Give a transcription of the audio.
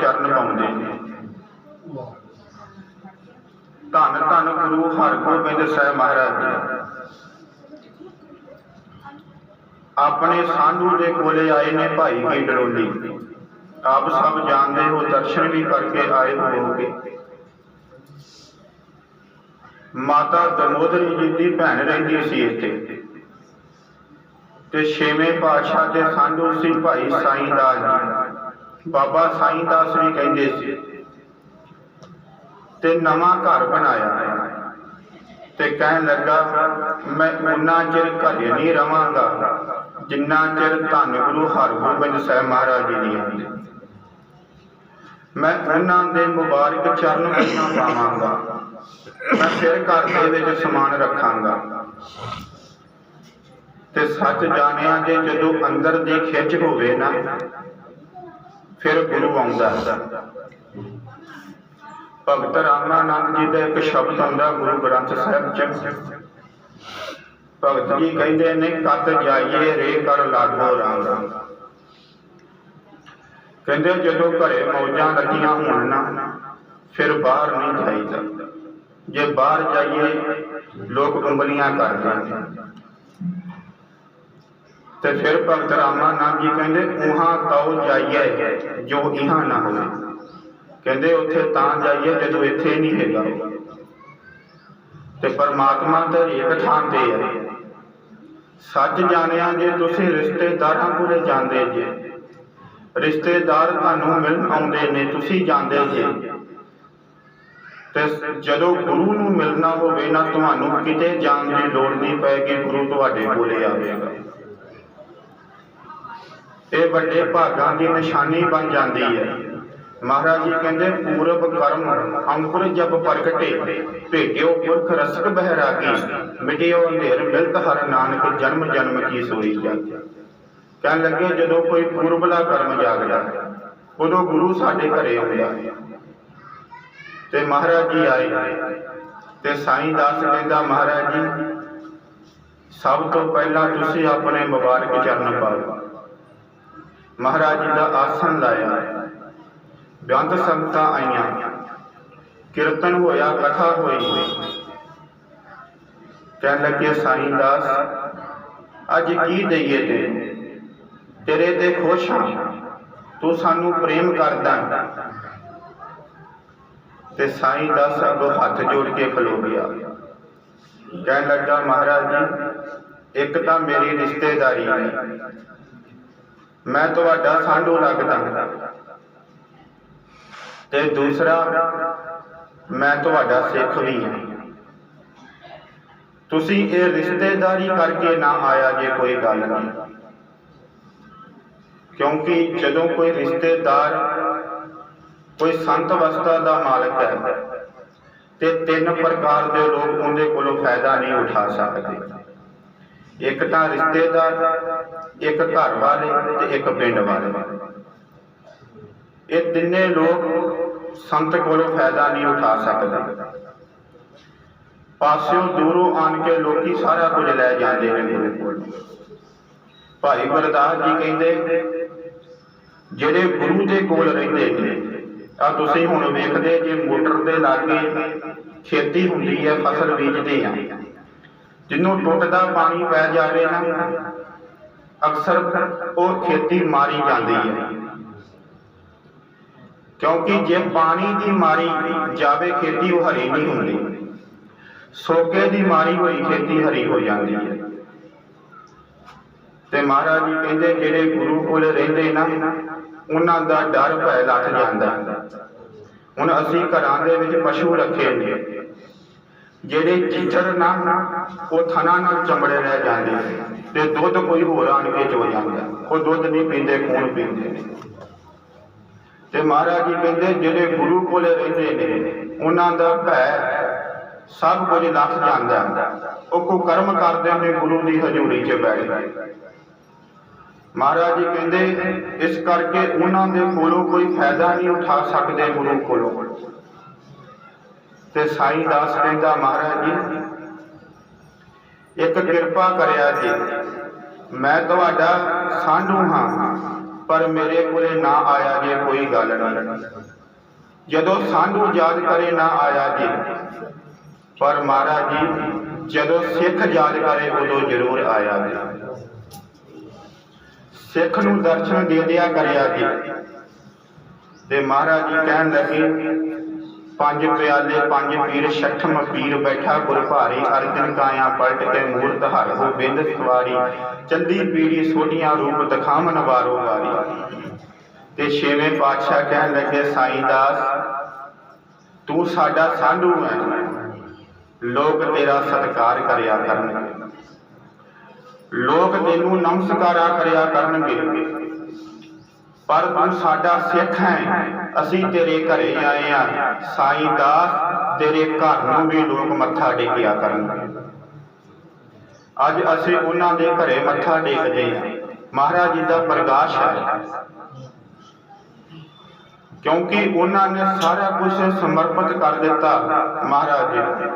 ਚਰਨ ਪਾਉਂਦੇ ਧੰਨ ਧੰਨ ਗੁਰੂ ਹਰਗੋਬਿੰਦ ਸਾਹਿਬ ਮਹਾਰਾਜ ਆਪਣੇ ਸਾਧੂ ਦੇ ਕੋਲੇ ਆਏ ਨੇ ਭਾਈ ਕੀ ਡਰੋਲੀ। ਆਪ ਸਭ ਜਾਣਦੇ ਹੋ, ਦਰਸ਼ਨ ਵੀ ਕਰਕੇ ਆਏ ਹੋਵੋਗੇ। ਮਾਤਾ ਦਮੋਦਰੀ ਜੀ ਦੀ ਭੈਣ ਰਹਿੰਦੀ ਸੀ ਇੱਥੇ। ਤੇ ਛੇਵੇਂ ਪਾਤਸ਼ਾਹ ਦੇ ਸਾਧੂ ਸੀ ਭਾਈ ਸਾਈਂ ਦਾਸ ਜੀ। ਬਾਬਾ ਸਾਈਂ ਦਾਸ ਵੀ ਕਹਿੰਦੇ ਸੀ ਤੇ ਨਵਾਂ ਘਰ ਬਣਾਇਆ ਤੇ ਕਹਿਣ ਲੱਗਾ, ਮੈਂ ਉਨਾ ਚਿਰ ਘਰੇ ਨਹੀਂ ਰਵਾਂਗਾ, ਜਿੰਨਾ ਚਿਰ ਧੰਨ ਗੁਰੂ ਹਰਗੋਬਿੰਦ ਸਾਹਿਬ ਮਹਾਰਾਜ ਜੀ ਦੀਆਂ ਮੈਂ ਉਹਨਾਂ ਦੇ ਮੁਬਾਰਕ ਚਰਨ ਕੰਨਾਂ ਪਾਵਾਂਗਾ, ਮੈਂ ਫਿਰ ਘਰ ਦੇ ਵਿੱਚ ਸਮਾਨ ਰੱਖਾਂਗਾ। ਤੇ ਸੱਚ ਜਾਣਿਆ ਜੇ ਜਦੋਂ ਅੰਦਰ ਦੀ ਖਿੱਚ ਹੋਵੇ ਨਾ ਫਿਰ ਗੁਰੂ ਆਉਂਦਾ। ਹੈ ਭਗਤ ਰਾਮਾਨੰਦ ਜੀ ਦਾ ਇੱਕ ਸ਼ਬਦ ਆਉਂਦਾ, ਗੁਰੂ ਗ੍ਰੰਥ ਸਾਹਿਬ ਚ। ਭਗਤ ਜੀ ਕਹਿੰਦੇ ਨੇ ਕਤ ਜਾਈਏ ਰੇ ਕਰ ਲਾਗੋ ਰਾਮ? ਕਹਿੰਦੇ, ਜਦੋਂ ਘਰੇ ਮੌਜਾਂ ਲੱਗੀਆਂ ਹੋਣ ਨਾ, ਫਿਰ ਬਾਹਰ ਨਹੀਂ ਜਾਈਦਾ। ਜੇ ਬਾਹਰ ਜਾਈਏ, ਲੋਕ ਉਂਗਲੀਆਂ ਕਰਦੇ ਨੇ। ਤੇ ਫਿਰ ਭਗਤ ਰਾਮਾ ਰਾਮਾਨੰਦ ਜੀ ਕਹਿੰਦੇ, ਉਹਾਂ ਤਉ ਜਾਈਏ ਜੋ ਇਹਾਂ ਨਾ ਹੋਵੇ। ਕਹਿੰਦੇ, ਉੱਥੇ ਤਾਂ ਜਾਈਏ ਜਦੋਂ ਇੱਥੇ ਨਹੀਂ ਹੈਗਾ। ਤੇ ਪਰਮਾਤਮਾ ਤਾਂ ਇੱਕ ਥਾਂ ਤੇ ਹੈ। ਸੱਚ ਜਾਣਿਆ ਜੇ ਤੁਸੀਂ ਰਿਸ਼ਤੇਦਾਰਾਂ ਕੋਲੇ ਜਾਂਦੇ ਜੇ, ਰਿਸ਼ਤੇਦਾਰ ਤੁਹਾਨੂੰ ਮਿਲਣ ਆਉਂਦੇ ਨੇ, ਤੁਸੀਂ ਜਾਂਦੇ ਜੇ। ਤੇ ਜਦੋਂ ਗੁਰੂ ਨੂੰ ਮਿਲਣਾ ਹੋਵੇ ਨਾ, ਤੁਹਾਨੂੰ ਕਿਤੇ ਜਾਣ ਦੀ ਲੋੜ ਨਹੀਂ ਪਏਗੀ ਗੁਰੂ ਤੁਹਾਡੇ ਕੋਲੇ ਆਵੇਗਾ। ਇਹ ਵੱਡੇ ਭਾਗਾਂ ਦੀ ਨਿਸ਼ਾਨੀ ਬਣ ਜਾਂਦੀ ਹੈ। ਮਹਾਰਾਜ ਜੀ ਕਹਿੰਦੇ, ਪੂਰਬ ਕਰਮ ਅੰਕੁਰ ਜਬ ਪ੍ਰਗਟੇ ਭੇਟਿਓ ਪੁਰਖ ਰਸਕ ਬਹਿਰਾਗੀ, ਮਿਟਿਓ ਅੰਧੇਰ ਮਿਲਤ ਹਰ ਨਾਨਕ, ਜਨਮ ਜਨਮ ਕੀ ਸੋਈ ਜਾਗੀ। ਕਹਿਣ ਲੱਗੇ, ਜਦੋਂ ਕੋਈ ਪੂਰਬਲਾ ਕਰਮ ਜਾਗਦਾ, ਉਦੋਂ ਗੁਰੂ ਸਾਡੇ ਘਰੇ ਆਉਂਦਾ ਤੇ ਮਹਾਰਾਜ ਜੀ ਆਏ ਤੇ ਸਾਈਂ ਦਾਸ ਕਹਿੰਦਾ, ਮਹਾਰਾਜ ਜੀ, ਸਭ ਤੋਂ ਪਹਿਲਾਂ ਤੁਸੀਂ ਆਪਣੇ ਮੁਬਾਰਕ ਚਰਨ ਪਾਓ। ਮਹਾਰਾਜ ਜੀ ਦਾ ਆਸਣ ਲਾਇਆ। ਬੇਅੰਤ ਸੰਗਤਾਂ ਆਈਆਂ। ਕੀਰਤਨ ਹੋਇਆ, ਕਥਾ ਹੋਈ। ਕਹਿਣ ਲੱਗੇ, ਸਾਈਂ ਦਾਸ, ਅੱਜ ਕੀ ਦਈਏ ਤੇ? ਤੇਰੇ ਤੇ ਖੁਸ਼ ਹਾਂ। ਤੂੰ ਸਾਨੂੰ ਪ੍ਰੇਮ ਕਰਦਾ ਤੇ ਸਾਈਂ ਦਾਸ ਅੱਗੋਂ ਹੱਥ ਜੋੜ ਕੇ ਖਲੋ ਗਿਆ। ਕਹਿਣ ਲੱਗਾ, ਮਹਾਰਾਜ ਜੀ, ਇੱਕ ਤਾਂ ਮੇਰੀ ਰਿਸ਼ਤੇਦਾਰੀ ਹੈ ਮੈਂ ਤੁਹਾਡਾ ਸਾਂਢੂ ਲੱਗਦਾ ਤੇ ਦੂਸਰਾ, ਮੈਂ ਤੁਹਾਡਾ ਸਿੱਖ ਵੀ ਹਾਂ। ਤੁਸੀਂ ਇਹ ਰਿਸ਼ਤੇਦਾਰੀ ਕਰਕੇ ਨਾ ਆਇਆ ਜੇ ਕੋਈ ਗੱਲ ਨਹੀਂ। ਕਿਉਂਕਿ ਜਦੋਂ ਕੋਈ ਰਿਸ਼ਤੇਦਾਰ, ਕੋਈ ਸੰਤ ਅਵਸਥਾ ਦਾ ਮਾਲਕ ਹੈ, ਤੇ ਤਿੰਨ ਪ੍ਰਕਾਰ ਦੇ ਲੋਕ ਉਹਦੇ ਕੋਲੋਂ ਫਾਇਦਾ ਨਹੀਂ ਉਠਾ ਸਕਦੇ। ਇੱਕ ਤਾਂ ਰਿਸ਼ਤੇਦਾਰ, ਇੱਕ ਘਰ ਵਾਲੇ ਤੇ ਇੱਕ ਪਿੰਡ ਵਾਲੇ। ਇਹ ਤਿੰਨੇ ਲੋਕ ਸੰਤ ਕੋਲੋਂ ਫਾਇਦਾ ਨਹੀਂ ਉਠਾ ਸਕਦੇ। ਪਾਸਿਓਂ ਦੂਰੋਂ ਆਣ ਕੇ ਲੋਕੀ ਸਾਰਾ ਕੁਝ ਲੈ ਜਾਂਦੇ ਨੇ ਗੁਰੂ ਕੋਲ। ਭਾਈ ਗੁਰਦਾਸ ਜੀ ਕਹਿੰਦੇ, ਜਿਹੜੇ ਗੁਰੂ ਦੇ ਕੋਲ ਰਹਿੰਦੇ ਨੇ ਆ ਤੁਸੀਂ ਹੁਣ ਵੇਖਦੇ ਜੇ ਮੋਟਰ ਦੇ ਲਾਗੇ ਖੇਤੀ ਹੁੰਦੀ ਹੈ, ਫਸਲ ਬੀਜਦੇ ਆ। ਜਿੰਨੂੰ ਟੁੱਟਦਾ ਪਾਣੀ ਪੈ ਜਾਵੇ ਨਾ, ਅਕਸਰ ਉਹ ਖੇਤੀ ਮਾਰੀ ਜਾਂਦੀ ਹੈ। ਕਿਉਂਕਿ ਜੇ ਪਾਣੀ ਦੀ ਮਾਰੀ ਜਾਵੇ, ਖੇਤੀ ਉਹ ਹਰੀ ਨਹੀਂ ਹੁੰਦੀ। ਸੋਕੇ ਦੀ ਮਾਰੀ ਹੋਈ, ਖੇਤੀ ਹਰੀ ਹੋ ਜਾਂਦੀ ਹੈ। ਤੇ ਮਹਾਰਾਜ ਜੀ ਕਹਿੰਦੇ, ਜਿਹੜੇ ਗੁਰੂ ਕੋਲ ਰਹਿੰਦੇ ਨਾ, ਉਹਨਾਂ ਦਾ ਡਰ ਭੈ ਲੱਥ ਜਾਂਦਾ। ਹੁਣ ਅਸੀਂ ਘਰਾਂ ਦੇ ਵਿੱਚ ਪਸ਼ੂ ਰੱਖੇ ਨੇ। ਜਿਹੜੇ ਚਿੱਚੜ ਨਾ, ਉਹ ਥਣਾ ਨਾਲ ਚਮੜੇ ਰਹਿ ਜਾਂਦੇ ਤੇ ਦੁੱਧ ਕੋਈ ਹੋਰ ਆਣ ਕੇ ਚੋ ਜਾਂਦਾ। ਉਹ ਦੁੱਧ ਨਹੀਂ ਪੀਂਦੇ, ਖੂਨ ਪੀਂਦੇ ਨੇ। ਤੇ ਮਹਾਰਾਜ ਜੀ ਕਹਿੰਦੇ, ਜਿਹੜੇ ਗੁਰੂ ਕੋਲੇ ਰਹਿੰਦੇ ਨੇ, ਉਹਨਾਂ ਦਾ ਭੈ ਸਭ ਕੁਝ ਲੱਥ ਜਾਂਦਾ। ਉਹ ਕੋ ਕਰਮ ਕਰਦੇ ਨੇ, ਗੁਰੂ ਦੀ ਹਜ਼ੂਰੀ 'ਚ ਬੈਠ ਕੇ। ਮਹਾਰਾਜ ਜੀ ਕਹਿੰਦੇ, ਇਸ ਕਰਕੇ ਉਹਨਾਂ ਦੇ ਕੋਲੋਂ ਕੋਈ ਫਾਇਦਾ ਨਹੀਂ ਉਠਾ ਸਕਦੇ ਗੁਰੂ ਕੋਲੋਂ। ਤੇ ਸਾਈਂ ਦਾਸ ਕਹਿੰਦਾ ਮਹਾਰਾਜ ਜੀ, ਇੱਕ ਕਿਰਪਾ ਕਰਿਆ ਜੀ। ਮੈਂ ਤੁਹਾਡਾ ਸਾਂਢੂ ਹਾਂ, ਪਰ ਮੇਰੇ ਕੋਲੇ ਨਾ ਆਇਆ ਜੇ ਕੋਈ ਗੱਲ ਨਹੀਂ। ਜਦੋਂ ਸਾਨੂੰ ਯਾਦ ਕਰੇ ਨਾ ਆਇਆ ਜੀ। ਪਰ ਮਹਾਰਾਜ ਜੀ, ਜਦੋਂ ਸਿੱਖ ਯਾਦ ਕਰੇ ਉਦੋਂ ਜ਼ਰੂਰ ਆਇਆ ਜੀ। ਸਿੱਖ ਨੂੰ ਦਰਸ਼ਨ ਦੇ ਦਿਆ ਕਰਿਆ ਜੀ। ਤੇ ਮਹਾਰਾਜ ਜੀ ਕਹਿਣ ਲੱਗੇ ਪੰਜ ਪਿਆਲੇ, ਪੰਜ ਪੀਰ ਛਠਮ ਪੀਰ ਬੈਠਾ ਗੁਰ ਭਾਰੀ ਅਰਜਨ ਕਾਇਆ ਪਲਟ ਕੇ ਮੂਰਤ ਹਰ ਹੋ ਬਿੰਦ ਸਵਾਰੀ। ਚੰਦੀ ਪੀੜੀ ਸੋਢੀਆਂ ਰੂਪ ਦਿਖਾਵਨ ਵਾਰੋ ਵਾਰੀ। ਤੇ ਛੇਵੇਂ ਪਾਤਸ਼ਾਹ ਕਹਿਣ ਲੱਗੇ, ਸਾਈਂ ਦਾਸ, ਤੂੰ ਸਾਡਾ ਸਾਧੂ ਹੈ ਲੋਕ ਤੇਰਾ ਸਤਿਕਾਰ ਕਰਿਆ ਕਰਨਗੇ। ਲੋਕ ਤੈਨੂੰ ਨਮਸਕਾਰਾ ਕਰਿਆ ਕਰਨਗੇ। ਪਰ ਤੂੰ ਸਾਡਾ ਸਿੱਖ ਹੈ। ਅਸੀਂ ਤੇਰੇ ਘਰੇ ਆਏ ਆ ਸਾਈਂ ਦਾਸ, ਤੇਰੇ ਘਰ ਨੂੰ ਵੀ ਲੋਕ ਮੱਥਾ ਟੇਕਿਆ ਕਰਨ। ਅੱਜ ਅਸੀਂ ਉਹਨਾਂ ਦੇ ਘਰੇ ਮੱਥਾ ਟੇਕਦੇ ਹਾਂ। ਮਹਾਰਾਜ ਜੀ ਦਾ ਪ੍ਰਕਾਸ਼ ਹੈ। ਕਿਉਂਕਿ ਉਹਨਾਂ ਨੇ ਸਾਰਾ ਕੁਝ ਸਮਰਪਿਤ ਕਰ ਦਿੱਤਾ ਮਹਾਰਾਜ ਜੀ